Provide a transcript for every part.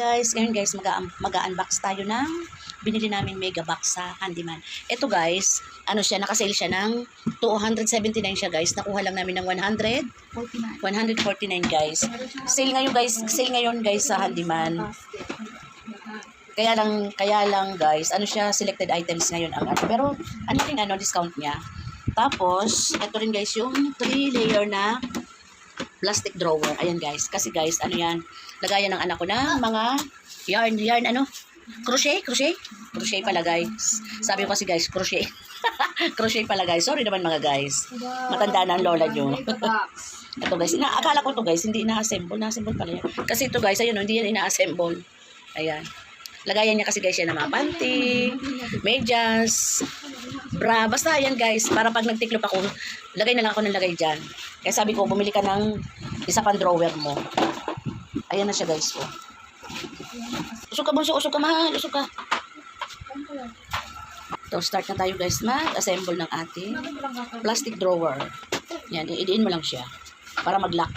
guys, ngayon guys, mag- mag-unbox tayo ng binili namin mega box sa handyman. Ito guys, ano siya, nakasale siya ng 279 siya guys. Nakuha lang namin ng 100, 49. 149 guys. Sale ngayon guys, sale ngayon guys sa handyman. Kaya lang, kaya lang guys, ano siya, selected items ngayon ang ano. Pero ano rin ano, discount niya. Tapos, ito rin guys, yung 3 layer na plastic drawer. Ayan guys. Kasi guys, ano yan, lagayan ng anak ko ng mga yarn, yarn ano, crochet, crochet, crochet pala guys. Sabi ko kasi guys, crochet. crochet pala guys. Sorry naman mga guys. Matanda na ang lola nyo. Ito guys, ina akala ko to guys, hindi ina-assemble. Na-assemble pala yan. Kasi ito guys, ayun, hindi yan ina-assemble. Ayan. Lagayan niya kasi guys yan ng mga panty, medyas, bra. Basta yan guys, para pag nagtiklop ako, lagay na lang ako ng lagay dyan. Kaya sabi ko, bumili ka ng isa pang drawer mo. Ayan na siya guys. Oh. Usok ka bunso, usok ka mahal, usok ka. So, start na tayo guys mag-assemble ng ating plastic drawer. Yan, iidiin mo lang siya para mag-lock.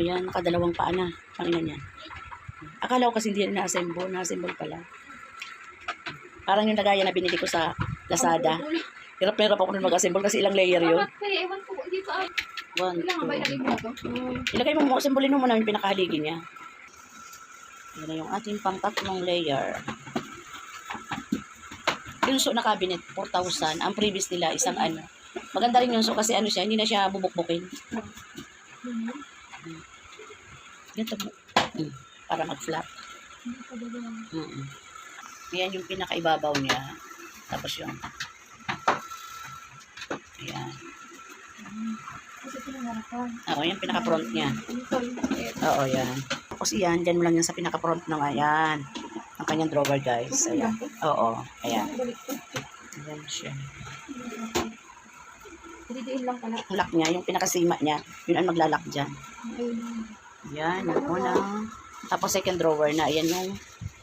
Ayan, nakadalawang paa na. Panginoon yan. Akala ko kasi hindi yan na-assemble. Na-assemble pala. Parang yung lagayan na binili ko sa Lazada. Hirap na hirap ako nun mag-assemble kasi ilang layer yun. Ewan ko, hindi pa. One, Kailangan ba ilagay mo ito? Ilagay mo mo, assemble mo muna yung pinakahaligi niya. Yan na yung ating pang tatlong layer. Yung na cabinet, 4,000. Ang previous nila, isang ano. Maganda rin yung so kasi ano siya, hindi na siya bubukbukin. Ganito mo. Mm, para mag-flat. Mm Yan yung pinakaibabaw niya. Tapos yung Ayan. Oo, yung pinaka-front niya. Oo, yan. Tapos yan, dyan mo lang yan sa pinaka-front ng ayan. Ang kanyang drawer, guys. Ayan. Oo, ayan. Ayan siya. Didiin lang pala. Ang lock niya, yung pinakasima niya, yun ang maglalak dyan. Ayun. Yan, yung una. Tapos second drawer na. Ayan yung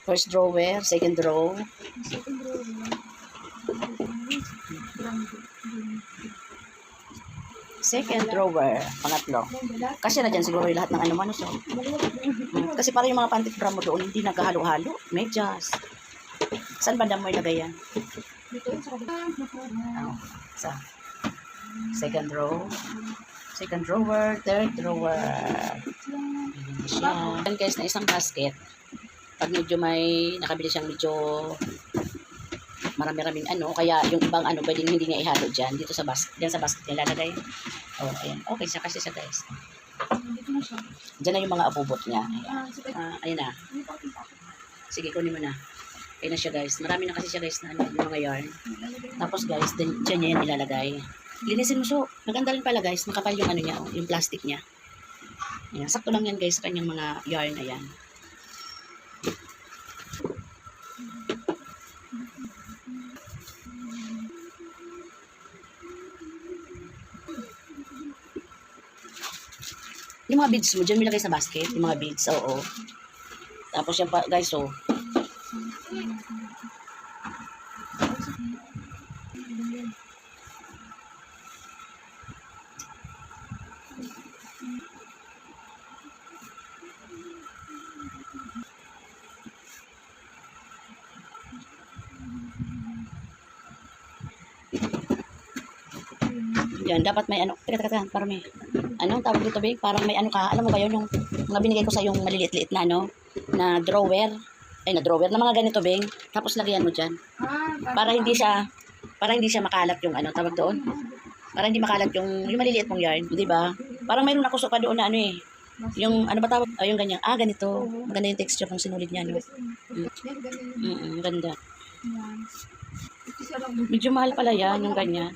first drawer, second row. Second row. Second drawer, pangatlo. Kasi na dyan siguro yung lahat ng ano man. So. Kasi parang yung mga pantik bra mo doon, hindi naghahalo-halo. Medyas. Saan banda mo ilagay yan? Oh, sa second row. Second drawer, third drawer. Ayan guys, na isang basket. Pag medyo may, nakabili siyang medyo marami-raming ano, kaya yung ibang ano, pwedeng hindi niya ihalo dyan, dito sa basket, dyan sa basket niya lalagay. Oh, ayan. Okay siya kasi siya guys. Siya. Dyan na yung mga abubot niya. Ayan. Ah, sige. Ah, ayan na. Sige, kunin mo na. Ayan na siya guys. Marami na kasi siya guys na ano, yung mga yarn. Tapos guys, dyan, dyan niya yan ilalagay. Linisin mo so. Maganda rin pala guys. Makapal yung ano niya, oh, yung plastic niya. Ayan, sakto lang yan guys kanyang mga yarn na Yung mga beads mo, dyan mo sa basket. Yung mga beads, oo. Tapos yan pa, guys, oh. Yan, dapat may ano, teka, teka, teka, para may, ano, tawag dito, babe, parang may ano ka, alam mo ba yun, yung mga binigay ko sa yung maliliit-liit na, ano, na drawer, ay, na drawer, na mga ganito, bing, tapos lagyan mo dyan, para hindi siya, para hindi siya makalat yung, ano, tawag doon, para hindi makalat yung, yung maliliit mong yarn, di ba? Parang mayroon ako pa doon na, ano, eh, yung, ano ba tawag, oh, yung ganyan, ah, ganito, maganda yung texture ng sinulid niya, no? Yan, ganyan. Mm, ganda. Medyo mahal pala yan, yung ganyan.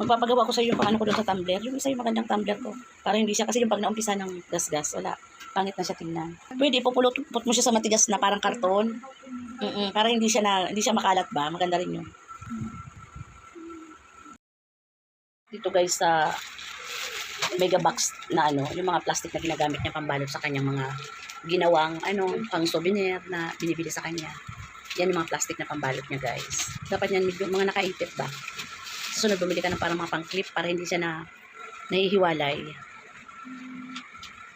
Magpapagawa ko sa iyo yung ano ko doon sa tumbler. Yung isa yung magandang tumbler ko. Para hindi siya, kasi yung pag naumpisa ng gas-gas, wala. Pangit na siya tingnan. Pwede, pupulot mo siya sa matigas na parang karton. Mm para hindi siya na, hindi siya makalat ba? Maganda rin yun. Dito guys sa mega box na ano, yung mga plastic na ginagamit niya pambalot sa kanyang mga ginawang ano, pang souvenir na binibili sa kanya. Yan yung mga plastic na pambalot niya guys. Dapat yan medyo mga nakaipit ba? Sa sunod bumili ka ng parang mga pang clip para hindi siya na nahihiwalay.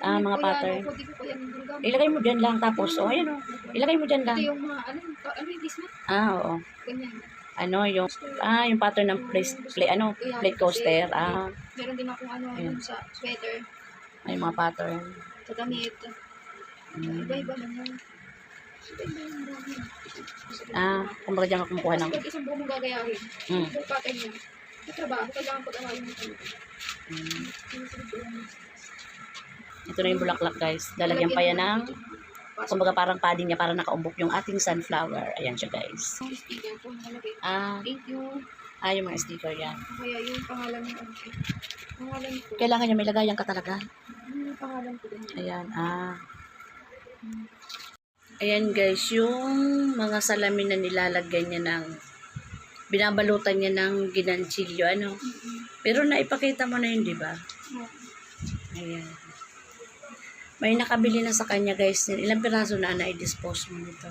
Ah, mga pattern. ano. Ilagay mo dyan lang tapos, oh, ayun oh. Ilagay mo dyan Ito lang. yung mga, ano, ano yung dismat? Ah, oo. Ganyan. Ano, yung, ah, yung pattern ng plate, plate ano, plate coaster. Ah, Meron din akong ano, Ayan. yung sa sweater, ay mga pattern. sa damit. Mm. Iba-iba lang yan. Ah, kumbaga dyan ka kumukuha ng, Tapos isang buong mong gagayahin, mm, yung pattern niya. Sa trabaho, kailangan pag-aralin mo talaga. mm. Ito na yung bulaklak guys. Lalagyan pa yan ng, kumbaga parang padding niya, parang nakaumbok yung ating sunflower. Ayan siya guys. Yung sticker po nakalagay. Ah, Thank you. ah, yung mga sticker yan. Kaya yung pangalan ng ano. Pangalan ko. Kailangan niya may lagayan ka talaga. Yung pangalan ko din. Ayan, ah. Ayan guys, yung mga salamin na nilalagyan niya ng, binabalutan niya ng ginanchilyo, ano. Pero naipakita mo na yun, di ba? Ayan. May nakabili na sa kanya guys. Ilang piraso na na-dispose mo nito?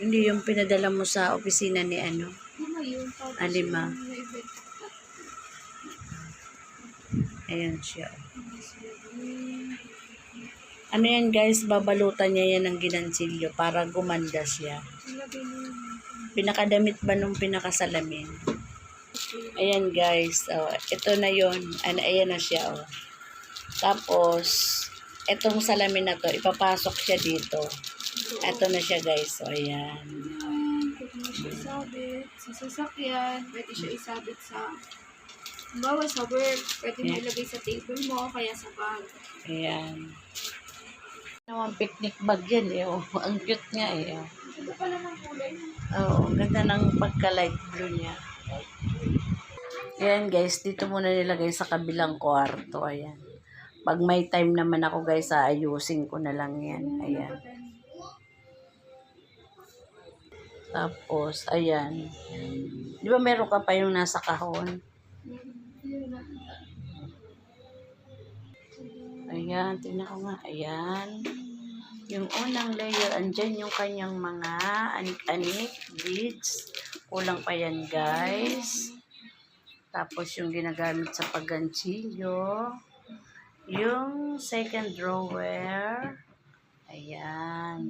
Hindi yung pinadala mo sa opisina ni ano. Lima yun. Tapos Ah. Ayan siya. Ano yan guys, babalutan niya yan ng ginansilyo para gumanda siya. Mo. Pinakadamit ba nung pinakasalamin? Ayan guys, oh, ito na yon Ano, ayan na siya. Oh. Tapos, etong salamin na to, ipapasok siya dito. Ito na siya guys. So, ayan. Mo isabit sa sasakyan. Pwede siya isabit sa Bawa sa work, pwede mo Yeah. ilagay sa table mo, kaya sa bag. Ayan. Ang picnic bag yan eh. Oh. Ang cute nga eh. Oh. Ito pala ng kulay. Oo, ang ganda ng pagka-light blue niya. Ayan guys, dito muna nilagay sa kabilang kwarto. Ayan. Pag may time naman ako guys, aayusin ko na lang yan. Ayan. Tapos, ayan. Di ba meron ka pa yung nasa kahon? Ayan, tingnan ko nga. Ayan. Yung unang layer, andyan yung kanyang mga anik-anik beads. Kulang pa yan, guys. Tapos yung ginagamit sa pagganchilyo. Yung second drawer. Ayan.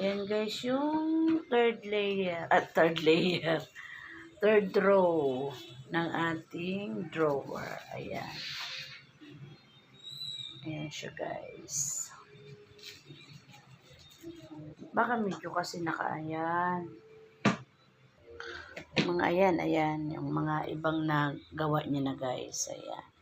Ayan, guys, yung third layer. At third layer. Third row ng ating drawer. Ayan. Ayan siya, guys. Baka medyo kasi nakaayan. Mga ayan, ayan. Yung mga ibang nagawa niya na, guys. Ayan.